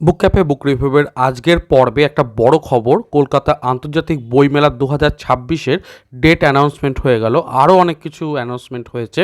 বুক cafe বুক রিভিউয়ের আজকের পর্বে একটা বড় খবর, কলকাতা আন্তর্জাতিক বইমেলা দু হাজার ছাব্বিশের ডেট অ্যানাউন্সমেন্ট হয়ে গেল। আরও অনেক কিছু অ্যানাউন্সমেন্ট হয়েছে।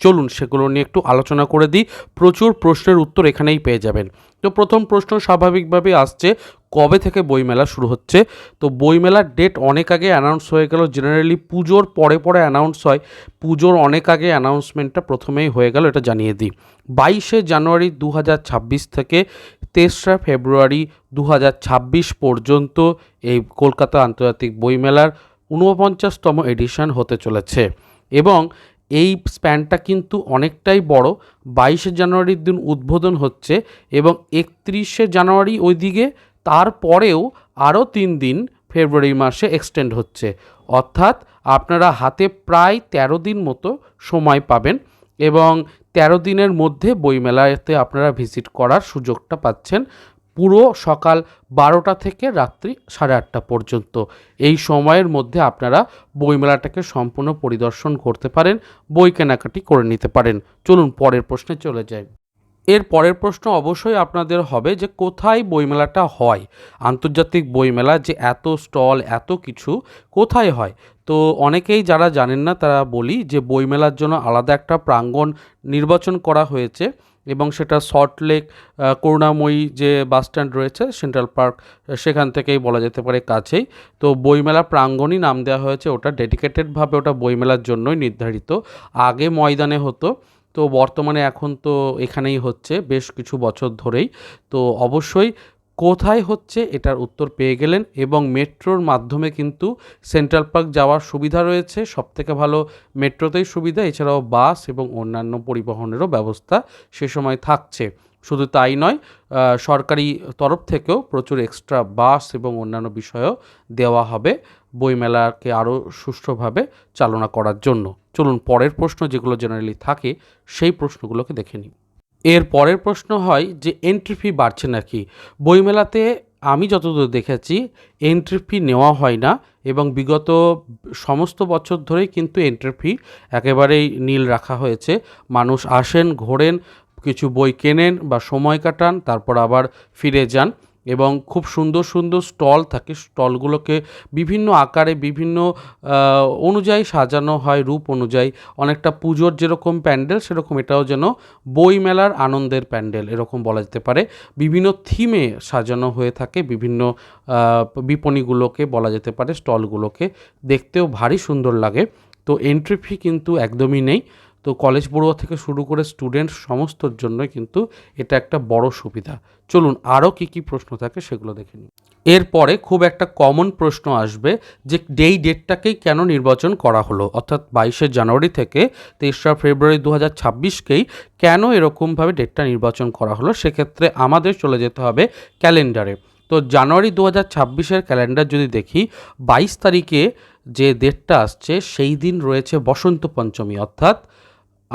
চলুন সেগুলো নিয়ে একটু আলোচনা করে দিই। প্রচুর প্রশ্নের উত্তর এখানেই পেয়ে যাবেন। তো প্রথম প্রশ্ন স্বাভাবিকভাবে আসছে কবে থেকে বইমেলা শুরু হচ্ছে? তো বইমেলার ডেট অনেক আগে অ্যানাউন্স হয়ে গেল। জেনারেলি পুজোর পরে পরে অ্যানাউন্স হয়। পুজোর অনেক আগে অ্যানাউন্সমেন্টটা প্রথমেই হয়ে গেল, এটা জানিয়ে দিই। বাইশে জানুয়ারি দু হাজার ছাব্বিশ থেকে তেসরা ফেব্রুয়ারি দু হাজার ছাব্বিশ পর্যন্ত এই কলকাতা আন্তর্জাতিক বইমেলার ঊনপঞ্চাশতম এডিশন হতে চলেছে। এবং এই স্প্যানটা কিন্তু অনেকটাই বড়। বাইশে জানুয়ারির দিন উদ্বোধন হচ্ছে এবং একত্রিশে জানুয়ারি ওইদিকে তারপরেও আরও তিন দিন ফেব্রুয়ারি মাসে এক্সটেন্ড হচ্ছে। অর্থাৎ আপনারা হাতে প্রায় তেরো দিন মতো সময় পাবেন এবং তেরো দিনের মধ্যে বইমেলাতে আপনারা ভিজিট করার সুযোগটা পাচ্ছেন পুরো সকাল বারোটা থেকে রাত্রি সাড়ে আটটা পর্যন্ত। এই সময়ের মধ্যে আপনারা বইমেলাটাকে সম্পূর্ণ পরিদর্শন করতে পারেন, বই কেনাকাটি করে নিতে পারেন। চলুন পরের প্রশ্নে চলে যাই। এর পরের প্রশ্ন অবশ্যই আপনাদের হবে যে কোথায় বইমেলাটা হয়? আন্তর্জাতিক বইমেলা যে এত স্টল, এত কিছু কোথায় হয়? তো অনেকেই যারা জানেন না তারা বলি যে বইমেলার জন্য আলাদা একটা প্রাঙ্গণ নির্বাচন করা হয়েছে এবং সেটা সল্টলেক করুণাময়ী যে বাসস্ট্যান্ড রয়েছে সেন্ট্রাল পার্ক সেখান থেকেই বলা যেতে পারে কাছেই। তো বইমেলা প্রাঙ্গণই নাম দেওয়া হয়েছে, ওটা ডেডিকেটেডভাবে ওটা বইমেলার জন্যই নির্ধারিত। আগে ময়দানে হতো। তো বর্তমানে এখন তো এখানেই হচ্ছে বেশ কিছু বছর ধরেই। তো অবশ্যই কোথায় হচ্ছে এটার উত্তর পেয়ে গেলেন এবং মেট্রোর মাধ্যমে কিন্তু সেন্ট্রাল পার্ক যাওয়ার সুবিধা রয়েছে। সবথেকে ভালো মেট্রোতেই সুবিধা, এছাড়াও বাস এবং অন্যান্য পরিবহনেরও ব্যবস্থা সে সময় থাকছে। শুধু তাই নয় সরকারি তরফ থেকেও প্রচুর এক্সট্রা বাস এবং অন্যান্য বিষয়ও দেওয়া হবে বইমেলাকে আরও সুষ্ঠুভাবে চালনা করার জন্য। চলুন পরের প্রশ্ন যেগুলো জেনারেলি থাকে, সেই প্রশ্নগুলোকে দেখে নিই। এর পরের প্রশ্ন হয় যে এন্ট্রি ফি বাড়ছে নাকি? বইমেলাতে আমি যতদূর দেখেছি এন্ট্রি ফি নেওয়া হয় না এবং বিগত সমস্ত বছর ধরেই কিন্তু এন্ট্রি ফি একেবারেই নীল রাখা হয়েছে। মানুষ আসেন, ঘোরেন, কিছু বই কেনেন বা সময় কাটান, তারপর আবার ফিরে যান। এবং খুব সুন্দর সুন্দর স্টল থাকে। স্টলগুলোকে বিভিন্ন আকারে, বিভিন্ন অনুযায়ী সাজানো হয়, রূপ অনুযায়ী। অনেকটা পুজোর যেরকম প্যান্ডেল, সেরকম এটাও যেন বই মেলার আনন্দের প্যান্ডেল এরকম বলা যেতে পারে। বিভিন্ন থিমে সাজানো হয়ে থাকে, বিভিন্ন বিপণীগুলোকে বলা যেতে পারে, স্টলগুলোকে। দেখতেও ভারী সুন্দর লাগে। তো এন্ট্রি ফি কিন্তু একদমই নেই। তো কলেজ পড়ুয়া থেকে শুরু করে স্টুডেন্ট সমস্তর জন্যই কিন্তু এটা একটা বড় সুবিধা। চলুন আরও কী কী প্রশ্ন থাকে সেগুলো দেখে নিই। এরপরে খুব একটা কমন প্রশ্ন আসবে যে যেই ডেটটাকেই কেন নির্বাচন করা হলো, অর্থাৎ বাইশে জানুয়ারি থেকে তেসরা ফেব্রুয়ারি দু হাজার ছাব্বিশকেই কেন এরকমভাবে ডেটটা নির্বাচন করা হলো, সেক্ষেত্রে আমাদের চলে যেতে হবে ক্যালেন্ডারে। তো জানুয়ারি দু হাজার ছাব্বিশের ক্যালেন্ডার যদি দেখি, বাইশ তারিখে যে ডেটটা আসছে, সেই দিন রয়েছে বসন্ত পঞ্চমী, অর্থাৎ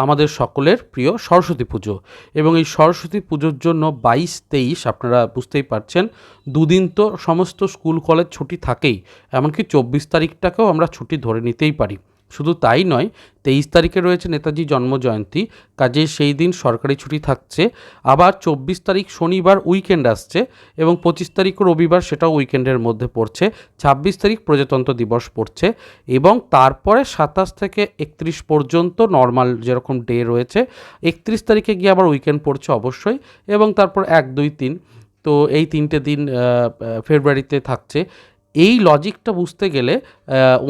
আমাদের সকলের প্রিয় সরস্বতী পুজো। এবং এই সরস্বতী পুজোর জন্য বাইশ তেইশ, আপনারা বুঝতেই পারছেন, দুদিন তো সমস্ত স্কুল, কলেজ ছুটি থাকেই। এমনকি চব্বিশ তারিখটাকেও আমরা ছুটি ধরে নিতেই পারি। শুধু তাই নয়, তেইশ তারিখে রয়েছে নেতাজি জন্মজয়ন্তী, কাজে সেই দিন সরকারি ছুটি থাকছে। আবার চব্বিশ তারিখ শনিবার উইকেন্ড আসছে এবং পঁচিশ তারিখ রবিবার সেটাও উইকেন্ডের মধ্যে পড়ছে। ছাব্বিশ তারিখ প্রজাতন্ত্র দিবস পড়ছে এবং তারপরে সাতাশ থেকে একত্রিশ পর্যন্ত নর্মাল যেরকম ডে রয়েছে, একত্রিশ তারিখে গিয়ে আবার উইকেন্ড পড়ছে অবশ্যই এবং তারপর এক, দুই, তিন। তো এই তিনটে দিন ফেব্রুয়ারিতে থাকছে। এই লজিকটা বুঝতে গেলে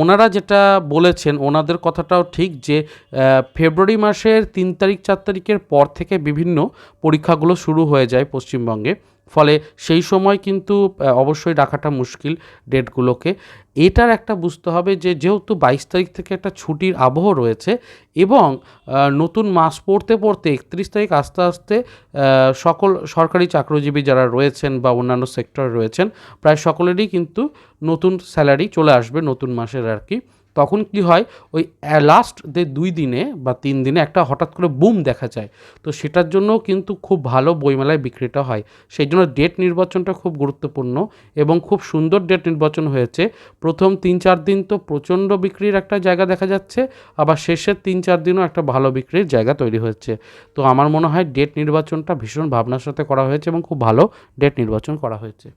ওনারা যেটা বলেছেন, ওনাদের কথাটাও ঠিক যে ফেব্রুয়ারি মাসের তিন তারিখ, চার তারিখের পর থেকে বিভিন্ন পরীক্ষাগুলো শুরু হয়ে যায় পশ্চিমবঙ্গে। ফলে সেই সময় কিন্তু অবশ্যই রাখাটা মুশকিল ডেটগুলোকে। এটার একটা বুঝতে হবে যে, যেহেতু বাইশ তারিখ থেকে একটা ছুটির আবহ রয়েছে এবং নতুন মাস পড়তে পড়তে একত্রিশ তারিখ আস্তে আস্তে সকল সরকারি চাকরিজীবী যারা রয়েছেন বা অন্যান্য সেক্টরে রয়েছেন, প্রায় সকলেরই কিন্তু নতুন স্যালারি চলে আসবে নতুন মাসের আর কি। তখন কি হয়? ওই লাস্ট যে দুই দিনে বা তিন দিনে একটা হঠাৎ করে বুম দেখা যায়। তো সেটার জন্য কিন্তু খুব ভালো বইমেলায় বিক্রিটা হয়। সেই জন্য ডেট নির্বাচনটা খুব গুরুত্বপূর্ণ এবং খুব সুন্দর ডেট নির্বাচন হয়েছে। প্রথম তিন চার দিন তো প্রচণ্ড বিক্রির একটা জায়গা দেখা যাচ্ছে, আবার শেষের তিন চার দিনও একটা ভালো বিক্রির জায়গা তৈরি হয়েছে। তো আমার মনে হয় ডেট নির্বাচনটা ভীষণ ভাবনার সাথে করা হয়েছে এবং খুব ভালো ডেট নির্বাচন করা হয়েছে।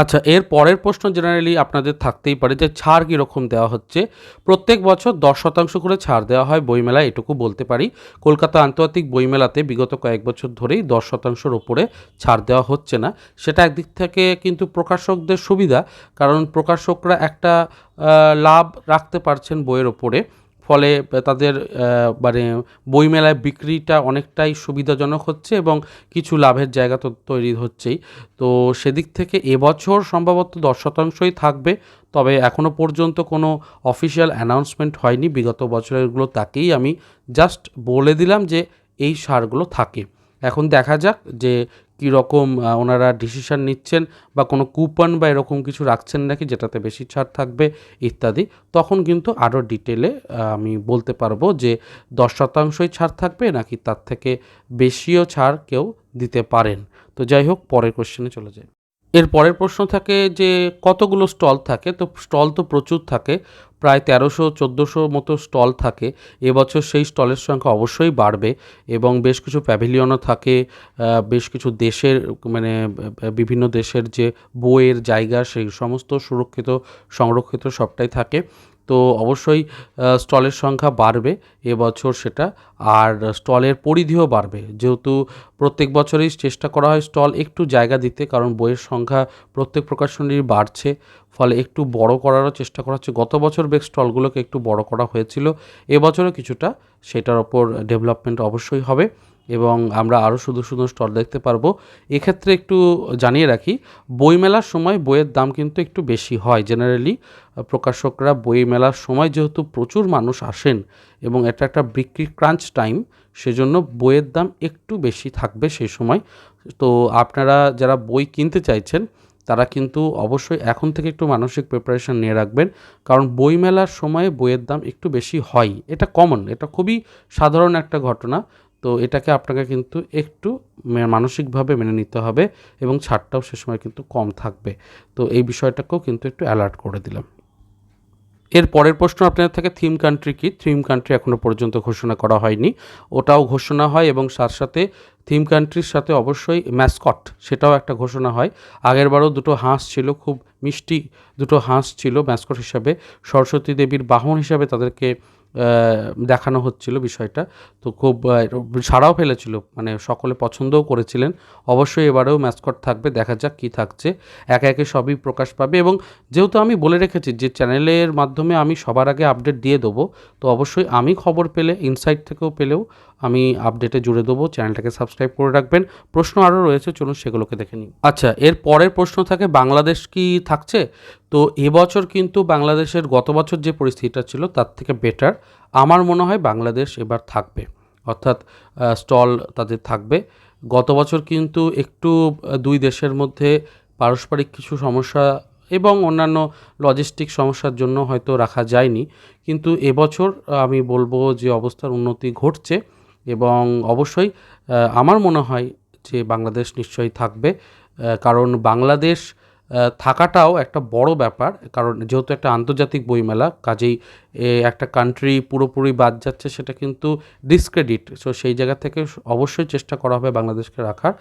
আচ্ছা এর পরের প্রশ্ন জেনারেলি আপনাদের থাকতেই পারে যে ছাড় কীরকম দেওয়া হচ্ছে। প্রত্যেক বছর দশ শতাংশ করে ছাড় দেওয়া হয় বইমেলায়, এটুকু বলতে পারি। কলকাতা আন্তর্জাতিক বইমেলাতে বিগত কয়েক বছর ধরেই দশ শতাংশের ওপরে ছাড় দেওয়া হচ্ছে না। সেটা একদিক থেকে কিন্তু প্রকাশকদের সুবিধা, কারণ প্রকাশকরা একটা লাভ রাখতে পারছেন বইয়ের ওপরে। ফলে তাদের মানে বইমেলায় বিক্রিটা অনেকটাই সুবিধাজনক হচ্ছে এবং কিছু লাভের জায়গা তো তৈরি হচ্ছেই। তো সেদিক থেকে এবছর সম্ভবত দশ শতাংশই থাকবে, তবে এখনও পর্যন্ত কোনো অফিসিয়াল অ্যানাউন্সমেন্ট হয়নি। বিগত বছরেরগুলো তাকেই আমি জাস্ট বলে দিলাম যে এই সারগুলো থাকে। এখন দেখা যাক যে কীরকম ওনারা ডিসিশান নিচ্ছেন বা কোনো কুপন বা এরকম কিছু রাখছেন নাকি যেটাতে বেশি ছাড় থাকবে ইত্যাদি। তখন কিন্তু আরও ডিটেলে আমি বলতে পারব যে দশ শতাংশই ছাড় থাকবে নাকি তার থেকে বেশিও ছাড় কেউ দিতে পারেন। তো যাই হোক, পরের কোশ্চেনে চলে যায় এর পরের প্রশ্ন থাকে যে কতগুলো স্টল থাকে? তো স্টল তো প্রচুর থাকে, প্রায় তেরোশো, চোদ্দোশো মতো স্টল থাকে। এবছর সেই স্টলের সংখ্যা অবশ্যই বাড়বে এবং বেশ কিছু প্যাভিলিয়নও থাকে। বেশ কিছু দেশের মানে বিভিন্ন দেশের যে বইয়ের জায়গা, সেই সমস্ত সুরক্ষিত, সংরক্ষিত সবটাই থাকে। তো অবশ্যই স্টলের সংখ্যা বাড়বে এবছর সেটা, আর স্টলের পরিধিও বাড়বে। যেহেতু প্রত্যেক বছরই চেষ্টা করা হয় স্টল একটু জায়গা দিতে, কারণ বইয়ের সংখ্যা প্রত্যেক প্রকাশনীর বাড়ছে, ফলে একটু বড় করারও চেষ্টা করা হচ্ছে। গত বছর বেশ স্টলগুলোকে একটু বড় করা হয়েছিল, এবছরও কিছুটা সেটার ওপর ডেভেলপমেন্ট অবশ্যই হবে। এবং আমরা আরও সুন্দর সুন্দর স্টল দেখতে পারব। এক্ষেত্রে একটু জানিয়ে রাখি, বইমেলার সময় বইয়ের দাম কিন্তু একটু বেশি হয়। জেনারেলি প্রকাশকরা বই মেলার সময় যেহেতু প্রচুর মানুষ আসেন এবং এটা একটা বিক্রি ক্রাঞ্চ টাইম সেজন্য বইয়ের দাম একটু বেশি থাকবে সেই সময়। তো আপনারা যারা বই কিনতে চাইছেন, তারা কিন্তু অবশ্যই এখন থেকে একটু মানসিক প্রিপারেশান নিয়ে রাখবেন, কারণ বই মেলার সময়ে বইয়ের দাম একটু বেশি হয়। এটা কমন এটা খুবই সাধারণ একটা ঘটনা। তো এটাকে আপনাকে কিন্তু একটু মানসিকভাবে মেনে নিতে হবে এবং ছাড়টাও সে সময় কিন্তু কম থাকবে। তো এই বিষয়টাকেও কিন্তু একটু অ্যালার্ট করে দিলাম। এর পরের প্রশ্ন আপনাদের থেকে থিম কান্ট্রি কি? থিম কান্ট্রি এখনও পর্যন্ত ঘোষণা করা হয়নি। ওটাও ঘোষণা হয় এবং তার সাথে থিম কান্ট্রির সাথে অবশ্যই ম্যাসকট সেটাও একটা ঘোষণা হয়। আগেরবারও দুটো হাঁস ছিল, খুব মিষ্টি দুটো হাঁস ছিল ম্যাসকট হিসাবে। সরস্বতী দেবীর বাহন হিসাবে তাদেরকে দেখানো হচ্ছিল বিষয়টা। তো খুব সারাও ফেলেছিল মানে সকলে পছন্দও করেছিলেন। অবশ্যই এবারেও ম্যাসকট থাকবে, দেখা যাক কী থাকছে। একে একে সবই প্রকাশ পাবে এবং যেহেতু আমি বলে রেখেছি যে চ্যানেলের মাধ্যমে আমি সবার আগে আপডেট দিয়ে দেবো, তো অবশ্যই আমি খবর পেলে, ইনসাইট থেকেও পেলেও আমি আপডেটে জুড়ে দেবো, চ্যানেলটাকে সাবস্ক্রাইব করে রাখবেন। প্রশ্ন আরও রয়েছে, চলুন সেগুলোকে দেখে নিই। আচ্ছা এর পরের প্রশ্ন থাকে, বাংলাদেশ কি থাকছে? তো এবছর কিন্তু বাংলাদেশের গত বছর যে পরিস্থিতিটা ছিল, তার থেকে বেটার আমার মনে হয় বাংলাদেশ এবার থাকবে। অর্থাৎ স্টল তাদের থাকবে। গত বছর কিন্তু একটু দুই দেশের মধ্যে পারস্পরিক কিছু সমস্যা এবং অন্যান্য লজিস্টিক সমস্যার জন্য হয়তো রাখা যায়নি। কিন্তু এবছর আমি বলব যে অবস্থার উন্নতি ঘটছে। এবং অবশ্যই আমার মনে হয় যে বাংলাদেশ নিশ্চয়ই থাকবে কারণ বাংলাদেশ থাকাটাও একটা বড় ব্যাপার, কারণ যেহেতু একটা আন্তর্জাতিক বইমেলা, কাজেই একটা কান্ট্রি পুরোপুরি বাদ যাচ্ছে, সেটা কিন্তু ডিসক্রেডিট সো সেই জায়গা থেকে অবশ্যই চেষ্টা করা হবে বাংলাদেশকে রাখার,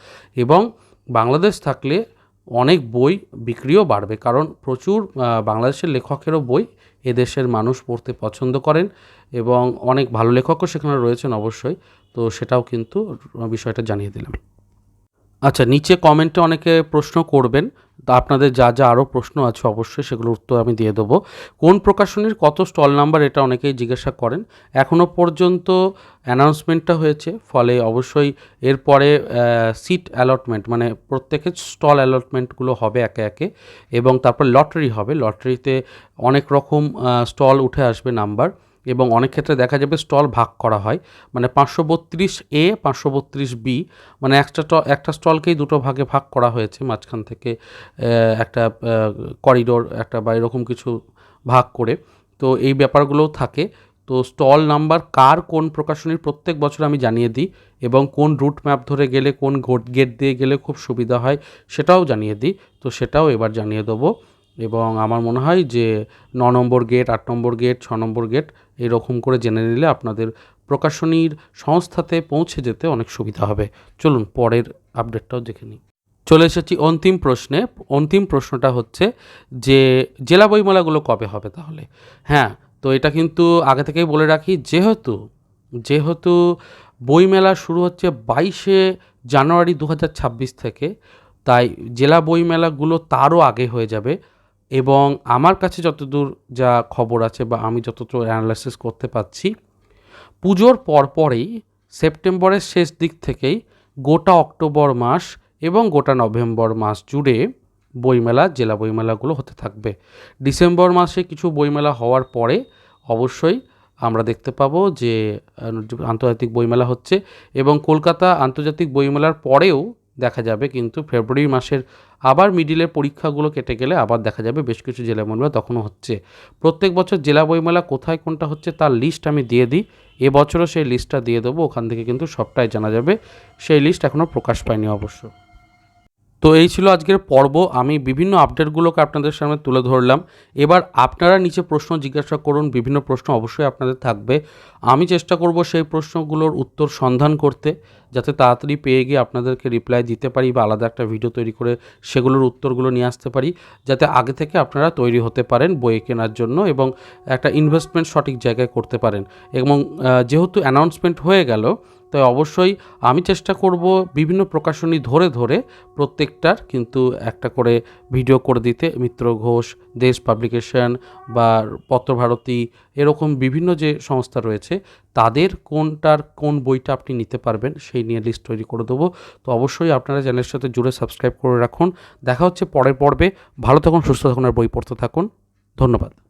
এবং বাংলাদেশ থাকলে অনেক বই বিক্রিও বাড়বে, কারণ প্রচুর বাংলাদেশের লেখকেরও বই এদেশের মানুষ পড়তে পছন্দ করেন এবং অনেক ভালো লেখকও সেখানে রয়েছেন অবশ্যই, তো সেটাও কিন্তু বিষয়টা জানিয়ে দিলাম। আচ্ছা নিচে কমেন্টে অনেকে প্রশ্ন করবেন, তা আপনাদের যা যা আরও প্রশ্ন আছে অবশ্যই সেগুলোর উত্তর আমি দিয়ে দেবো। কোন প্রকাশনীর কত স্টল নাম্বার এটা অনেকেই জিজ্ঞাসা করেন। এখনও পর্যন্ত অ্যানাউন্সমেন্টটা হয়েছে, ফলে অবশ্যই এরপরে সিট অ্যালটমেন্ট মানে প্রত্যেকের স্টল অ্যালটমেন্টগুলো হবে একে একে, এবং তারপর লটারি হবে। লটারিতে অনেক রকম স্টল উঠে আসবে নাম্বার। এবং অনেক ক্ষেত্রে দেখা যাবে স্টল ভাগ করা হয়। মানে পাঁচশো বত্রিশ এ, পাঁচশো বত্রিশ বি মানে একটা একটা স্টলকেই দুটো ভাগে ভাগ করা হয়েছে। মাঝখান থেকে একটা করিডোর, একটা বা এরকম কিছু ভাগ করে। তো এই ব্যাপারগুলোও থাকে। তো স্টল নাম্বার কার কোন প্রকাশনীর প্রত্যেক বছর আমি জানিয়ে দিই এবং কোন রুট ম্যাপ ধরে গেলে, কোন গোট গেট দিয়ে গেলে খুব সুবিধা হয় সেটাও জানিয়ে দিই। তো সেটাও এবার জানিয়ে দেবো। এবং আমার মনে হয় যে ন নম্বর গেট, আট নম্বর গেট, ছ নম্বর গেট এরকম করে জেনে নিলে আপনাদের প্রকাশনীর সংস্থাতে পৌঁছে যেতে অনেক সুবিধা হবে। চলুন পরের আপডেটটাও দেখে নিই। চলে এসেছি অন্তিম প্রশ্নে। অন্তিম প্রশ্নটা হচ্ছে যে জেলা বইমেলাগুলো কবে হবে তাহলে? হ্যাঁ তো এটা কিন্তু আগে থেকেই বলে রাখি, যেহেতু যেহেতু বইমেলা শুরু হচ্ছে বাইশে জানুয়ারি দু হাজার ছাব্বিশ থেকে, তাই জেলা বইমেলাগুলো তারও আগে হয়ে যাবে। এবং আমার কাছে যতদূর যা খবর আছে বা আমি যতদূর অ্যানালাইসিস করতে পারছি, পুজোর পরপরেই সেপ্টেম্বরের শেষ দিক থেকেই গোটা অক্টোবর মাস এবং গোটা নভেম্বর মাস জুড়ে বইমেলা, জেলা বইমেলাগুলো হতে থাকবে। ডিসেম্বর মাসে কিছু বইমেলা হওয়ার পরে অবশ্যই আমরা দেখতে পাবো যে আন্তর্জাতিক বইমেলা হচ্ছে এবং কলকাতা আন্তর্জাতিক বইমেলার পরেও দেখা যাবে, কিন্তু ফেব্রুয়ারি মাসের আবার মিডিলের পরীক্ষাগুলো কেটে গেলে আবার দেখা যাবে বেশ কিছু জেলা বইমেলা তখনও হচ্ছে। প্রত্যেক বছর জেলা বইমেলা কোথায় কোনটা হচ্ছে তার লিস্ট আমি দিয়ে দিই। এবছরও সেই লিস্টটা দিয়ে দেবো, ওখান থেকে কিন্তু সবটাই জানা যাবে। সেই লিস্ট এখনও প্রকাশ পায়নি অবশ্য। তো এই ছিল আজকের পর্ব। আমি বিভিন্ন আপডেটগুলোকে আপনাদের সামনে তুলে ধরলাম। এবার আপনারা নিচে প্রশ্ন জিজ্ঞাসা করুন, বিভিন্ন প্রশ্ন অবশ্যই আপনাদের থাকবে। আমি চেষ্টা করব সেই প্রশ্নগুলোর উত্তর সন্ধান করতে, যাতে তাড়াতাড়ি পেয়ে গিয়ে আপনাদেরকে রিপ্লাই দিতে পারি বা আলাদা একটা ভিডিও তৈরি করে সেগুলোর উত্তরগুলো নিয়ে আসতে পারি, যাতে আগে থেকে আপনারা তৈরি হতে পারেন বই কেনার জন্য এবং একটা ইনভেস্টমেন্ট সঠিক জায়গায় করতে পারেন। এবং যেহেতু অ্যানাউন্সমেন্ট হয়ে গেল তাই অবশ্যই আমি চেষ্টা করব বিভিন্ন প্রকাশনী ধরে ধরে প্রত্যেকটার কিন্তু একটা করে ভিডিও করে দিতে। মিত্র ঘোষ, দেশ পাবলিকেশন বা পত্রভারতী এরকম বিভিন্ন যে সংস্থা রয়েছে, তাদের কোনটার কোন বইটা আপনি নিতে পারবেন সেই নিয়ে লিস্ট তৈরি করে দেবো। তো অবশ্যই আপনারা চ্যানেলের সাথে জুড়ে সাবস্ক্রাইব করে রাখুন। দেখা হচ্ছে পরের পর্বে। ভালো থাকুন, সুস্থ থাকুন আর বই পড়তে থাকুন। ধন্যবাদ।